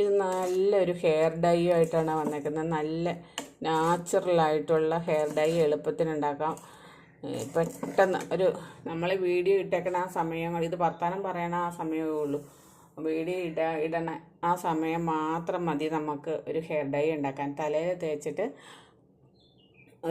ഇത് നല്ലൊരു hair dye ആയിട്ടാണ് വന്നേക്കുന്നത് നല്ല നാച്ചുറലായിട്ടുള്ള ഹെയർ ഡൈ എളുപ്പത്തിനുണ്ടാക്കാം. പെട്ടെന്ന് ഒരു നമ്മൾ വീഡിയോ ഇട്ടേക്കണ ആ സമയം ഇത് വർത്താനം പറയണ ആ സമയമേ ഉള്ളൂ. വീഡിയോ ഇട ഇടണ ആ സമയം മാത്രം മതി നമുക്ക് ഒരു ഹെയർ ഡൈ ഉണ്ടാക്കാൻ. തലയിൽ തേച്ചിട്ട്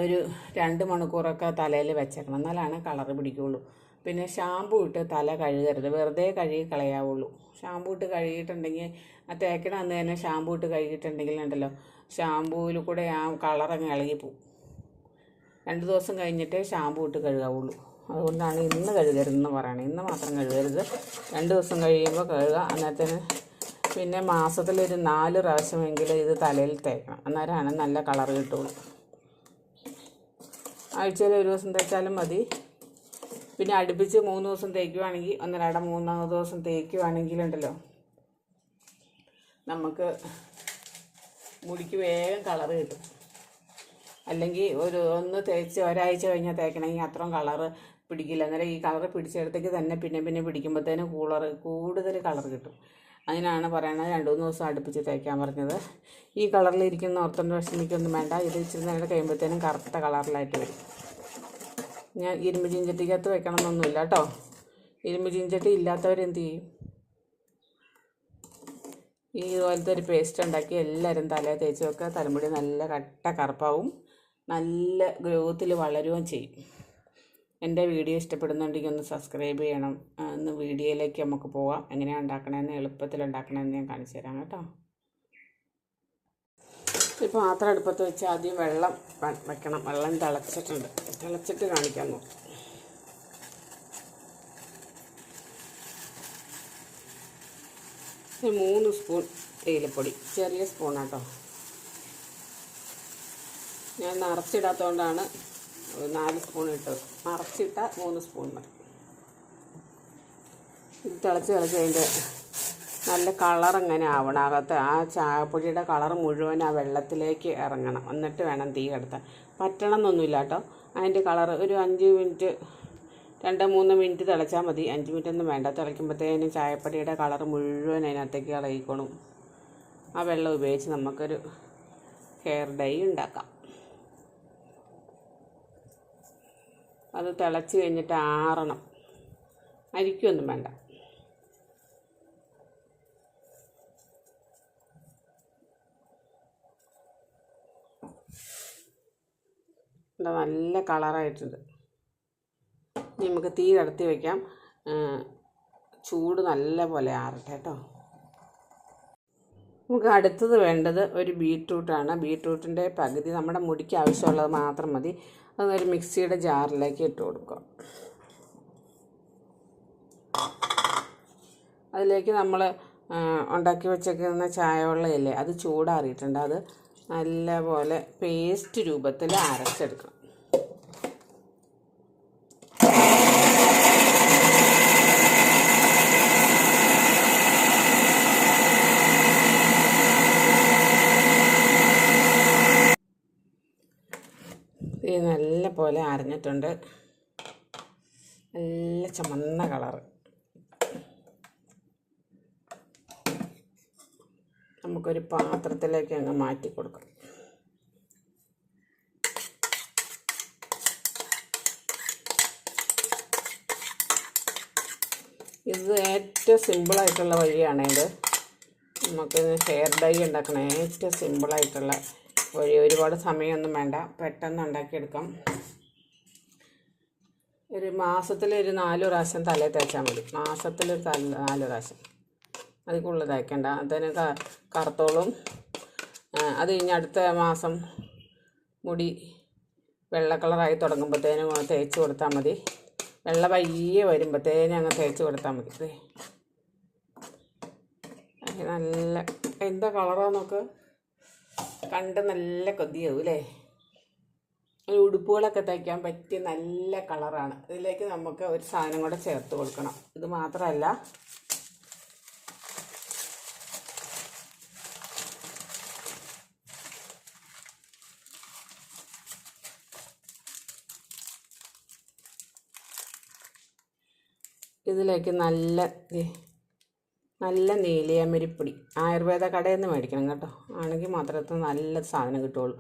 ഒരു രണ്ട് മണിക്കൂറൊക്കെ തലയിൽ വെച്ചേക്കണം. എന്നാലാണ് കളർ പിടിക്കുകയുള്ളൂ പിന്നെ ഷാമ്പു ഇട്ട് തല കഴുകരുത്. വെറുതെ കഴുകി കളയാവുള്ളൂ. ഷാമ്പു ഇട്ട് കഴുകിയിട്ടുണ്ടെങ്കിൽ ആ തേക്കണ അന്ന് തന്നെ ഷാമ്പു ഇട്ട് കഴുകിയിട്ടുണ്ടെങ്കിൽ ഉണ്ടല്ലോ ഷാമ്പൂവിൽ കൂടെ ആ കളറങ്ങ് ഇളകിപ്പോവും. രണ്ട് ദിവസം കഴിഞ്ഞിട്ട് ഷാമ്പു ഇട്ട് കഴുകാവുള്ളൂ. അതുകൊണ്ടാണ് ഇന്ന് കഴുകരുതെന്ന് പറയണത്. ഇന്ന് മാത്രം കഴുകരുത്. രണ്ട് ദിവസം കഴിയുമ്പോൾ കഴുകുക. അന്നേരത്തിന് പിന്നെ മാസത്തിലൊരു നാല് പ്രാവശ്യമെങ്കിലും ഇത് തലയിൽ തേക്കണം. അന്നേരമാണ് നല്ല കളർ കിട്ടുള്ളൂ. ആഴ്ചയിൽ ഒരു ദിവസം തേച്ചാലും മതി. പിന്നെ അടുപ്പിച്ച് മൂന്ന് ദിവസം തേക്കുവാണെങ്കിൽ ഒന്നരാട മൂന്നാമത് ദിവസം തേക്കുവാണെങ്കിലുണ്ടല്ലോ. നമുക്ക് മുടിക്ക് വേഗം കളറ് കിട്ടും. അല്ലെങ്കിൽ ഒരു ഒന്ന് തേച്ച് ഒരാഴ്ച കഴിഞ്ഞാൽ തേക്കണമെങ്കിൽ അത്രയും കളറ് പിടിക്കില്ല. അന്നേരം ഈ കളറ് പിടിച്ചെടുത്തേക്ക് തന്നെ പിന്നെ പിന്നെ പിടിക്കുമ്പോഴത്തേനും കൂളർ കൂടുതൽ കളർ കിട്ടും. അതിനാണ് പറയുന്നത് രണ്ട് മൂന്ന് ദിവസം അടുപ്പിച്ച് തേക്കാൻ പറഞ്ഞത്. ഈ കളറിലിരിക്കുന്ന ഓർത്തന്റെ വിഷമിക്കൊന്നും വേണ്ട. ഇത് ഇച്ചിരി നേരം കഴിയുമ്പോഴത്തേനും കറുത്ത കളറിലായിട്ട് വരും. ഞാൻ ഇരുമ്പ് ചീഞ്ചട്ടിക്കകത്ത് വെക്കണം എന്നൊന്നുമില്ല കേട്ടോ. ഇരുമ്പ് ചീഞ്ചട്ടി ഇല്ലാത്തവരെന്ത് ചെയ്യും? ഈ ഇതുപോലത്തെ ഒരു പേസ്റ്റ് ഉണ്ടാക്കി എല്ലാവരും തലയിൽ തേച്ച് വെക്കുക. തലമുടി നല്ല കട്ട കറുപ്പാവും. നല്ല ഗ്രോത്തിൽ വളരുകയും ചെയ്യും. എന്റെ വീഡിയോ ഇഷ്ടപ്പെടുന്നുണ്ടെങ്കിൽ ഒന്ന് സബ്സ്ക്രൈബ് ചെയ്യണം. ഒന്ന് വീഡിയോയിലേക്ക് നമുക്ക് പോവാം. എങ്ങനെയാണ് ഉണ്ടാക്കണമെന്ന് എളുപ്പത്തിൽ ഉണ്ടാക്കണമെന്ന് ഞാൻ കാണിച്ചു തരാം കേട്ടോ. ഈ പാത്രം അടുപ്പത്ത് വെച്ച് ആദ്യം വെള്ളം വെക്കണം. വെള്ളം തിളച്ചിട്ടുണ്ട്. തിളച്ചിട്ട് കാണിക്കാൻ നോക്കും മൂന്ന് സ്പൂൺ തേയിലപ്പൊടി. ചെറിയ സ്പൂണാട്ടോ ഞാൻ നിറച്ചിടാത്തതുകൊണ്ടാണ് നാല് സ്പൂൺ ഇട്ടത്. നിറച്ചിട്ട മൂന്ന് സ്പൂൺ മതി. ഇത് തിളച്ച് തിളച്ച് അതിന്റെ നല്ല കളർ ഇങ്ങനെ ആവണം. അകത്ത് ആ ചായപ്പൊടിയുടെ കളർ മുഴുവൻ ആ വെള്ളത്തിലേക്ക് ഇറങ്ങണം. എന്നിട്ട് വേണം തീ കടത്താൻ. പറ്റണം എന്നൊന്നുമില്ല കേട്ടോ. അതിന്റെ കളർ ഒരു അഞ്ച് മിനിറ്റ് രണ്ട് മൂന്ന് മിനിറ്റ് തിളച്ചാൽ മതി. അഞ്ച് മിനിറ്റ് ഒന്നും വേണ്ട. തിളയ്ക്കുമ്പോഴത്തേനും ചായപ്പൊടിയുടെ കളർ മുഴുവൻ അതിനകത്തേക്ക് കളയിക്കണം ആ വെള്ളം ഉപയോഗിച്ച് നമുക്കൊരു ഹെയർ ഡൈ ഉണ്ടാക്കാം. അത് തിളച്ച് കഴിഞ്ഞിട്ട് ആറണം. അരിക്കൊന്നും വേണ്ട. ഇവിടെ നല്ല കളറായിട്ടുണ്ട്. ഇനി നമുക്ക് തീ കടത്തി വയ്ക്കാം ചൂട് നല്ല പോലെ ആറട്ടെ കേട്ടോ. നമുക്ക് അടുത്തത് വേണ്ടത് ഒരു ബീട്രൂട്ടാണ്. ബീട്രൂട്ടിന്റെ പകുതി നമ്മുടെ മുടിക്ക് ആവശ്യമുള്ളത് മാത്രം മതി. അതൊരു മിക്സിയുടെ ജാറിലേക്ക് ഇട്ട് കൊടുക്കുക. അതിലേക്ക് നമ്മൾ ഉണ്ടാക്കി വെച്ചേക്കുന്ന ചായ വെള്ളമില്ലേ അത് ചൂടാറിയിട്ടുണ്ട്. അത് നല്ലപോലെ പേസ്റ്റ് രൂപത്തിൽ അരച്ചെടുക്കണം. ഇത് നല്ല പോലെ അരഞ്ഞിട്ടുണ്ട്. നല്ല ചമന്ന കളറ്. നമുക്കൊരു പാത്രത്തിലേക്ക് അങ്ങ് മാറ്റി കൊടുക്കാം. ഇത് ഏറ്റവും സിമ്പിളായിട്ടുള്ള വഴിയാണ് ഇത്. നമുക്ക് ഹെയർ ഡൈ ഉണ്ടാക്കണ. ഏറ്റവും സിമ്പിളായിട്ടുള്ള വഴി. ഒരുപാട് സമയമൊന്നും വേണ്ട. പെട്ടെന്ന് ഉണ്ടാക്കിയെടുക്കാം. ഒരു മാസത്തിൽ ഒരു നാല് പ്രാവശ്യം തലയിൽ തേച്ചാൽ മതി. മാസത്തിലൊരു തല നാല് പ്രാവശ്യം. അതിൽ കൂടുതലാക്കേണ്ട അതിന് കറുത്തോളും അത് കഴിഞ്ഞ് അടുത്ത മാസം മുടി വെള്ള കളറായി തുടങ്ങുമ്പോഴത്തേനും തേച്ച് കൊടുത്താൽ മതി. വെള്ള പയ്യെ വരുമ്പോഴത്തേനും അങ്ങ് തേച്ച് കൊടുത്താൽ മതി. നല്ല എന്താ കളറാ നോക്ക്? കണ്ട് നല്ല കൊതിയാവും അല്ലേ ഒരു ഉടുപ്പുകളൊക്കെ തയ്ക്കാൻ പറ്റിയ നല്ല കളറാണ്. ഇതിലേക്ക് നമുക്ക് ഒരു സാധനം കൂടെ ചേർത്ത് കൊടുക്കണം. ഇത് മാത്രമല്ല ഇതിലേക്ക് നല്ല നല്ല നീലിയമരിപ്പൊടി. ആയുർവേദ കടയിൽ നിന്ന് മേടിക്കണം കേട്ടോ. ആണെങ്കിൽ മാത്രമേ നല്ല സാധനം കിട്ടുള്ളൂ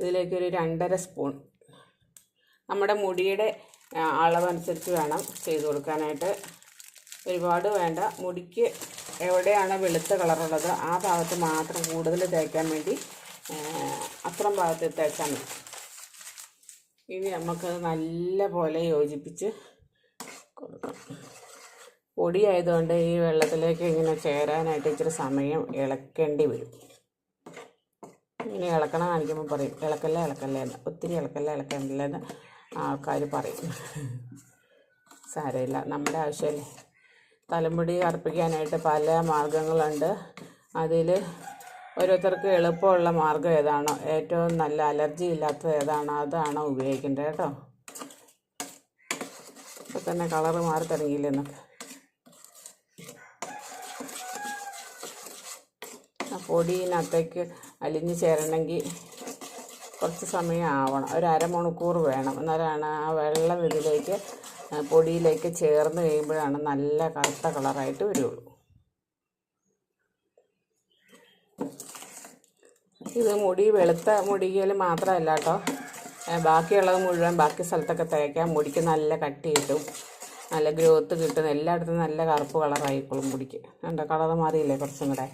ഇതിലേക്ക് ഒരു രണ്ടര സ്പൂൺ. നമ്മുടെ മുടിയുടെ അളവനുസരിച്ച് വേണം ചെയ്ത് കൊടുക്കാനായിട്ട്. ഒരുപാട് വേണ്ട. മുടിക്ക് എവിടെയാണ് വെളുത്ത കളറുള്ളത്? ആ ഭാഗത്ത് മാത്രം കൂടുതൽ തേക്കാൻ വേണ്ടി അത്രം ഭാഗത്ത് തേച്ചാൽ മതി. ഇനി നമുക്ക് നല്ല പോലെ യോജിപ്പിച്ച് കൊടുക്കാം. പൊടി ആയതുകൊണ്ട് ഈ വെള്ളത്തിലേക്ക് ഇങ്ങനെ ചേരാനായിട്ട് ഇച്ചിരി സമയം ഇളക്കേണ്ടി വരും. ഇങ്ങനെ ഇളക്കണം കാണിക്കുമ്പോൾ പറയും ഇളക്കല്ല ഇളക്കല്ലേ എന്ന്. ഒത്തിരി ഇളക്കല്ല ഇളക്കല്ല എന്ന് ആൾക്കാർ പറയും. സാരമില്ല. നമ്മുടെ ആവശ്യമല്ലേ തലമുടി കറുപ്പിക്കാനായിട്ട് പല മാർഗങ്ങളുണ്ട്. അതിൽ ഓരോരുത്തർക്ക് എളുപ്പമുള്ള മാർഗം ഏതാണോ? ഏറ്റവും നല്ല അലർജി ഇല്ലാത്തത് ഏതാണോ? അതാണോ ഉപയോഗിക്കേണ്ടത് കേട്ടോ. ഇപ്പം തന്നെ കളറ് മാറി തുടങ്ങിയില്ലേ പൊടിയിനകത്തേക്ക് അലിഞ്ഞ് ചേരണമെങ്കിൽ കുറച്ച് സമയം ആവണം. ഒരു അരമണിക്കൂർ വേണം. എന്നാലാണ് ആ വെള്ളം ഇതിലേക്ക് പൊടിയിലേക്ക് ചേർന്ന് കഴിയുമ്പോഴാണ് നല്ല കറുത്ത കളറായിട്ട് വരുള്ളൂ. ഇത് മുടി വെളുത്ത മുടിയിൽ മാത്രമല്ല കേട്ടോ. ബാക്കിയുള്ളത് മുഴുവൻ ബാക്കി സ്ഥലത്തൊക്കെ തേക്കാം. മുടിക്ക് നല്ല കട്ടി കിട്ടും. നല്ല ഗ്രോത്ത് കിട്ടും. എല്ലായിടത്തും നല്ല കറുപ്പ് കളറായിക്കോളും മുടിക്ക്. കണ്ടോ? കളർ മാറിയില്ലേ കുറച്ചും കൂടെ?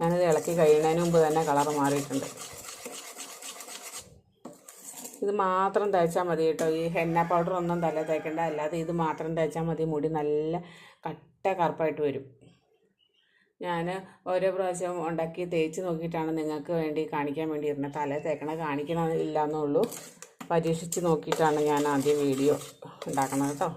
ഞാനിത് ഇളക്കി കഴിയുന്നതിന് മുമ്പ് തന്നെ കളർ മാറിയിട്ടുണ്ട്. ഇത് മാത്രം തേച്ചാൽ മതി കേട്ടോ. ഈ ഹെന്ന പൗഡർ ഒന്നും തല തേക്കേണ്ട. അല്ലാതെ ഇത് മാത്രം തേച്ചാൽ മതി. മുടി നല്ല കട്ട കറുപ്പായിട്ട് വരും. ഞാൻ ഓരോ പ്രാവശ്യം ഉണ്ടാക്കി തേച്ച് നോക്കിയിട്ടാണ് നിങ്ങൾക്ക് വേണ്ടി കാണിക്കാൻ വേണ്ടി ഇരുന്നത് തല തേക്കണ കാണിക്കണമില്ല എന്നുള്ളൂ പരീക്ഷിച്ച് നോക്കിയിട്ടാണ് ഞാൻ ആദ്യം വീഡിയോ ഉണ്ടാക്കണത് കേട്ടോ.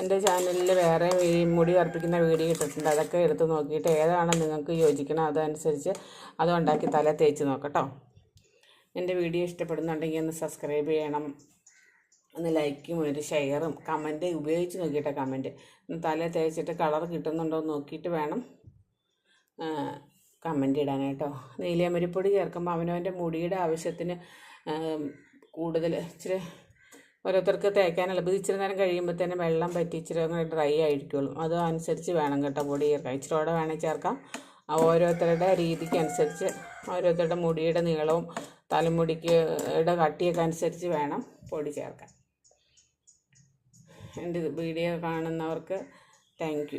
എന്റെ ചാനലിൽ വേറെ മുടി കറുപ്പിക്കുന്ന വീഡിയോ ഇട്ടിട്ടുണ്ട്. അതൊക്കെ എടുത്ത് നോക്കിയിട്ട് ഏതാണ് നിങ്ങൾക്ക് യോജിക്കണം അതനുസരിച്ച് അത് ഉണ്ടാക്കി തല തേച്ച് നോക്കട്ടോ. എന്റെ വീഡിയോ ഇഷ്ടപ്പെടുന്നുണ്ടെങ്കിൽ ഒന്ന് സബ്സ്ക്രൈബ് ചെയ്യണം. ഒന്ന് ലൈക്കും ഒരു ഷെയറും കമന്റ് ഉപയോഗിച്ച് നോക്കിയിട്ട് കമന്റ് തല തേച്ചിട്ട് കളർ കിട്ടുന്നുണ്ടോ എന്ന് നോക്കിയിട്ട് വേണം കമന്റ് ഇടാനായിട്ടോ നീലിയമരിപ്പൊടി ചേർക്കുമ്പോൾ അവനവന്റെ മുടിയുടെ ആവശ്യത്തിന് കൂടുതൽ ഇച്ചിരി ഓരോരുത്തർക്ക് തേക്കാനുള്ള ഇച്ചിരി നേരം കഴിയുമ്പോൾ തന്നെ വെള്ളം പറ്റി ഇച്ചിരി അങ്ങനെ ഡ്രൈ ആയിരിക്കുള്ളൂ. അത് അനുസരിച്ച് വേണം കേട്ടോ പൊടി ചേർക്കാം ഇച്ചിരി കൂടെ വേണമെങ്കിൽ ചേർക്കാം. ഓരോരുത്തരുടെ രീതിക്ക് അനുസരിച്ച് ഓരോരുത്തരുടെ മുടിയുടെ നീളവും തലമുടിക്ക് ഇട കട്ടിയൊക്കെ അനുസരിച്ച് വേണം പൊടി ചേർക്കാൻ. എന്റെ വീഡിയോ കാണുന്നവർക്ക് താങ്ക്